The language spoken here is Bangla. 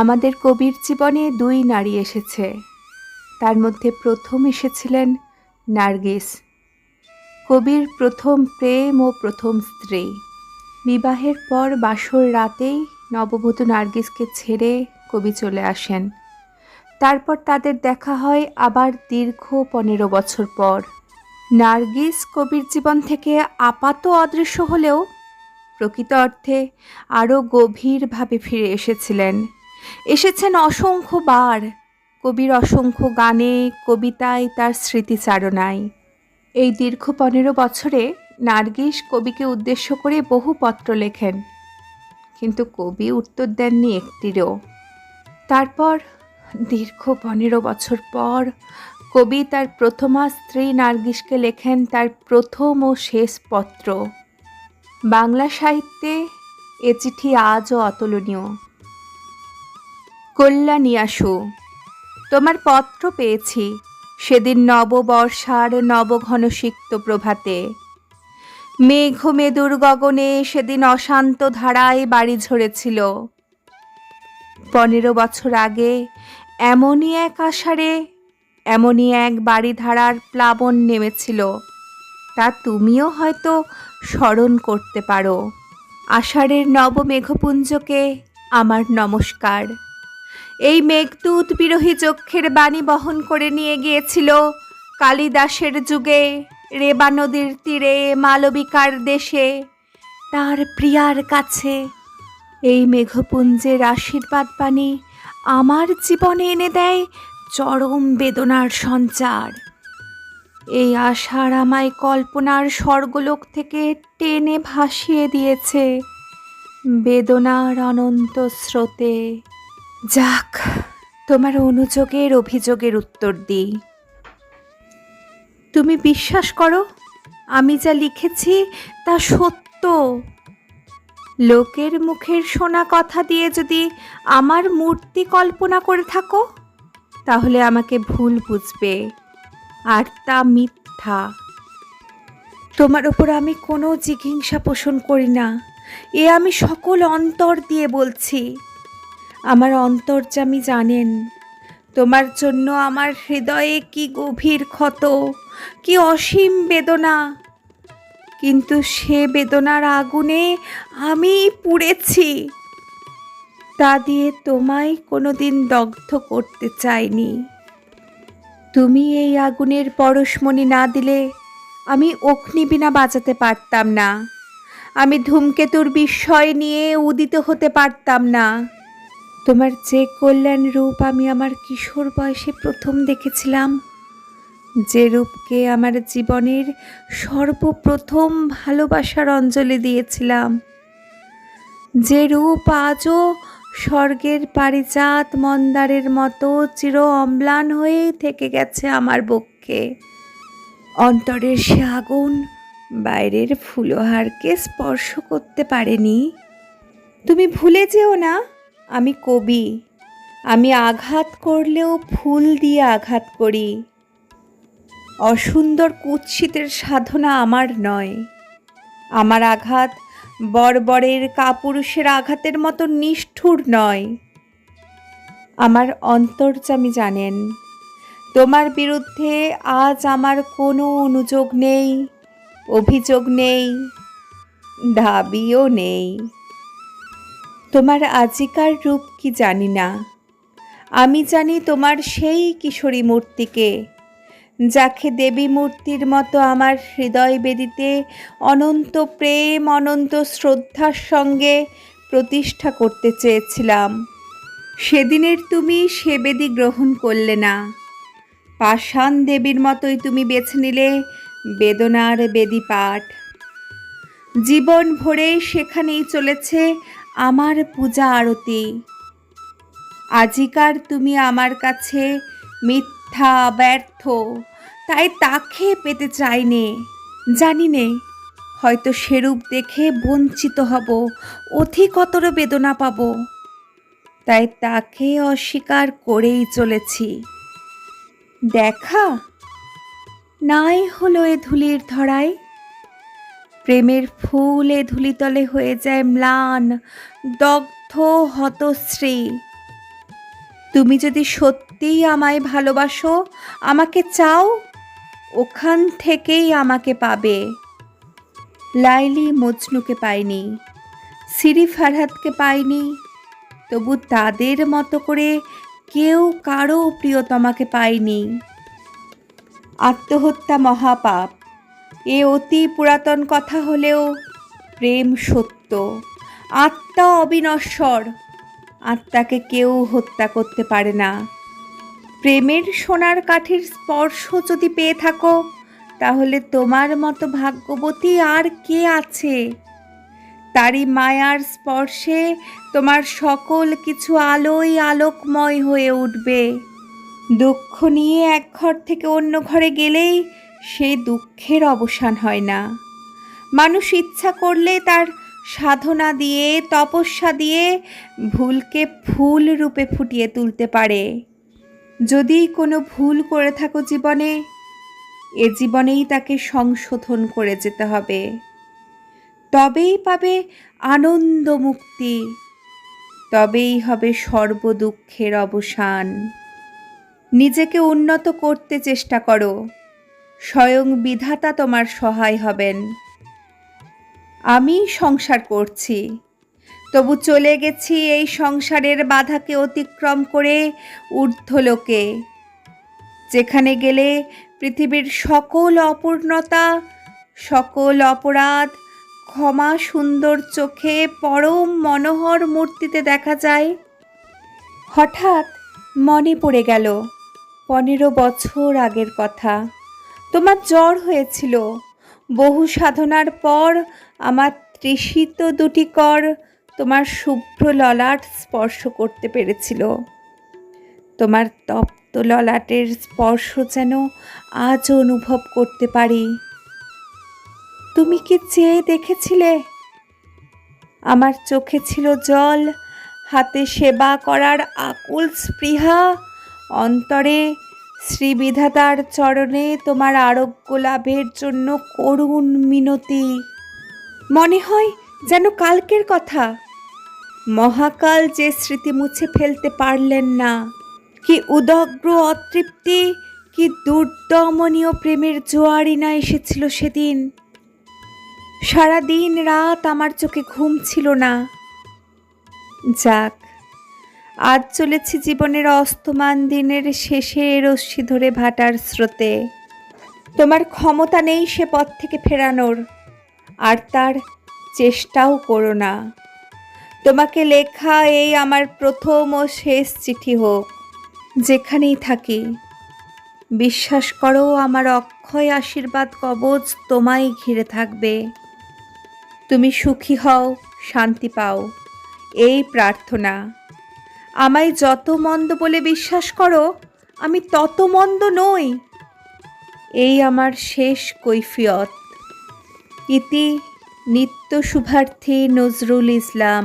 আমাদের কবির জীবনে দুই নারী এসেছে। তার মধ্যে প্রথম এসেছিলেন নার্গিস। কবির প্রথম প্রেম ও প্রথম স্ত্রী। বিবাহের পর বাসর রাতেই নববধূ নার্গিসকে ছেড়ে কবি চলে আসেন। তারপর তাদের দেখা হয় আবার দীর্ঘ পনেরো বছর পর। নার্গিস কবির জীবন থেকে আপাত অদৃশ্য হলেও প্রকৃত অর্থে আরও গভীরভাবে ফিরে এসেছিলেন। এসেছেন অসংখ্যবার কবির অসংখ্য গানে, কবিতায় তার স্মৃতিচারণায়। এই দীর্ঘ পনেরো বছরে নার্গিস কবিকে উদ্দেশ্য করে বহু পত্র লেখেন, কিন্তু কবি উত্তর দেননি একটিরও। তারপর দীর্ঘ পনেরো বছর পর কবি তার প্রথমা স্ত্রী নার্গিসকে লেখেন তার প্রথম ও শেষ পত্র। বাংলা সাহিত্যে এ চিঠি আজও অতুলনীয়। কল্যাণিয়াসু তোমার পত্র পেয়েছি সেদিন নববর্ষার নবঘনসিক্ত প্রভাতে। মেঘ মেদুর গগনে সেদিন অশান্ত ধারায় বাড়ি ঝরেছিল। পনেরো বছর আগে এমনই এক আষাঢ়ে, এমনই এক বাড়ি ধারার প্লাবন নেমেছিল। তা তুমিও হয়তো স্মরণ করতে পারো। আষাঢ়ের নবমেঘপুঞ্জকে আমার নমস্কার। এই মেঘদূত বিরোহী চক্ষের বাণী বহন করে নিয়ে গিয়েছিল কালিদাসের যুগে রেবা নদীর তীরে মালবিকার দেশে। তার প্রিয়ার কাছে এই মেঘপুঞ্জের আশীর্বাদ বাণী আমার জীবনে এনে দেয় চরম বেদনার সঞ্চার। এই আশার আমায় কল্পনার স্বর্গলোক থেকে টেনে ভাসিয়ে দিয়েছে বেদনার অনন্ত স্রোতে। যাক, তোমার অনুযোগের অভিযোগের উত্তর দিই। তুমি বিশ্বাস করো, আমি যা লিখেছি তা সত্য। লোকের মুখের শোনা কথা দিয়ে যদি আমার মূর্তি কল্পনা করে থাকো, তাহলে আমাকে ভুল বুঝবে, আর তা মিথ্যা। তোমার ওপর আমি কোনো জিঘিংসা পোষণ করি না, এ আমি সকল অন্তর দিয়ে বলছি। আমার অন্তর অন্তর্যামী জানেন, তোমার জন্য আমার হৃদয়ে কি গভীর ক্ষত, কি অসীম বেদনা। কিন্তু সে বেদনার আগুনে আমি পুড়েছি। তা দিয়ে তোমায় কোনোদিন দগ্ধ করতে চাইনি। তুমি এই আগুনের পরশমণি না দিলে আমি অগ্নিবীণা বাজাতে পারতাম না। আমি ধূমকেতুর বিস্ময় নিয়ে উদিত হতে পারতাম না। তোমার যে কল্যাণ রূপ আমি আমার কিশোর বয়সে প্রথম দেখেছিলাম, যে রূপকে আমার জীবনের সর্বপ্রথম ভালোবাসার অঞ্জলি দিয়েছিলাম, যে রূপ আজও স্বর্গের পারিজাত মন্দারের মতো চির অম্লান হয়েই থেকে গেছে আমার বক্ষে অন্তরের সে আগুন বাইরের ফুলহারকে স্পর্শ করতে পারেনি। তুমি ভুলে যেও না আমি কবি। আমি আঘাত করলেও ফুল দিয়ে আঘাত করি। অসুন্দর কুৎসিতের সাধনা আমার নয়। আমার আঘাত বর্বরের কাপুরুষের আঘাতের মতো নিষ্ঠুর নয়। আমার অন্তর্যামী জানেন, তোমার বিরুদ্ধে আজ আমার কোনো অনুযোগ নেই, অভিযোগ নেই, দাবিও নেই। তোমার আজিকার রূপ কি জানি না। আমি জানি তোমার সেই কিশোরী মূর্তিকে, যাকে দেবী মূর্তির মতো আমার হৃদয় বেদিতে অনন্ত প্রেম, অনন্ত শ্রদ্ধার সঙ্গে প্রতিষ্ঠা করতে চেয়েছিলাম। সেদিনের তুমি সে বেদি গ্রহণ করলে না। পাষাণ দেবীর মতোই তুমি বেছে নিলে বেদনার বেদি পাঠ জীবন ভরে সেখানেই চলেছে আমার পূজা আরতি। আজিকার তুমি আমার কাছে মিথ্যা, ব্যর্থ, তাই তাকে পেতে চাইনে। জানি নে, হয়তো সেরূপ দেখে বঞ্চিত হব, অধিকতর বেদনা পাব। তাই তাকে অস্বীকার করেই চলেছি। দেখা। নাই হলো এ ধুলির ধরায় প্রেমের ফুলে ধুলিতলে হয়ে যায় ম্লান, দগ্ধ হতশ্রী। তুমি যদি সত্যিই আমায় ভালোবাসো, আমাকে চাও, ওখান থেকেই আমাকে পাবে। লাইলি মজনুকে পায়নি, সিরি ফারহাদকে পায়নি, তবু তাদের মতো করে কেউ কারও প্রিয়তমাকে পায়নি। আত্মহত্যা মহাপাপ। এ অতি পুরাতন কথা হলেও প্রেম সত্য। আত্মা অবিনশ্বর। আত্মাকে কেউ হত্যা করতে পারে না। প্রেমের সোনার কাঠের স্পর্শ যদি পেয়ে থাকো, তাহলে তোমার মতো ভাগ্যবতী আর কে আছে? তারই মায়ার স্পর্শে তোমার সকল কিছু আলোয় আলোকময় হয়ে উঠবে। দুঃখ নিয়ে এক ঘর থেকে অন্য ঘরে গেলেই সেই দুঃখের অবসান হয় না। মানুষ ইচ্ছা করলে তার সাধনা দিয়ে, তপস্যা দিয়ে ভুলকে ফুল রূপে ফুটিয়ে তুলতে পারে। যদি কোনো ভুল করে থাকো জীবনে, এ জীবনেই তাকে সংশোধন করে যেতে হবে। তবেই পাবে আনন্দ মুক্তি তবেই হবে সর্বদুঃখের অবসান। নিজেকে উন্নত করতে চেষ্টা করো। স্বয়ং বিধাতা তোমার সহায় হবেন। আমি সংসার করছি। তবু চলে গেছি এই সংসারের বাধাকে অতিক্রম করে ঊর্ধ্বলোকে। যেখানে গেলে পৃথিবীর সকল অপূর্ণতা, সকল অপরাধ ক্ষমা সুন্দর চোখে পরম মনোহর মূর্তিতে দেখা যায়। হঠাৎ মনে পড়ে গেল, পনেরো বছর আগের কথা। তোমার জ্বর হয়েছিল। বহু সাধনার পর আমার তৃষিত দুটি কর তোমার শুভ্র ললাট স্পর্শ করতে পেরেছিল। তোমার তপ্ত ললাটের স্পর্শ যেন আজও অনুভব করতে পারি। তুমি কি চেয়ে দেখেছিলে? আমার চোখে ছিল জল, হাতে সেবা করার আকুল স্পৃহা, অন্তরে শ্রীবিধাতার চরণে তোমার আরোগ্য লাভের জন্য করুণ মিনতি। মনে হয় যেন কালকের কথা। মহাকাল যে স্মৃতি মুছে ফেলতে পারলেন না। কি উদগ্র অতৃপ্তি, কি দুর্দমনীয় প্রেমের জোয়ারি না এসেছিল সেদিন। সারা দিন রাত আমার চোখে ঘুম ছিল না। যাক আজ চলেছি জীবনের অস্তমান দিনের শেষে রশ্মি ধরে ভাটার স্রোতে। তোমার ক্ষমতা নেই সে পথ থেকে ফেরানোর, আর তার চেষ্টাও করো না। তোমাকে লেখা এই আমার প্রথম ও শেষ চিঠি হোক, যেখানেই থাকি। বিশ্বাস করো, আমার অক্ষয় আশীর্বাদ কবচ তোমায় ঘিরে থাকবে। তুমি সুখী হও, শান্তি পাও, এই প্রার্থনা। আমায় যত মন্দ বলে বিশ্বাস করো, আমি তত মন্দ নই। এই আমার শেষ কৈফিয়ত। ইতি নিত্য শুভার্থী নজরুল ইসলাম।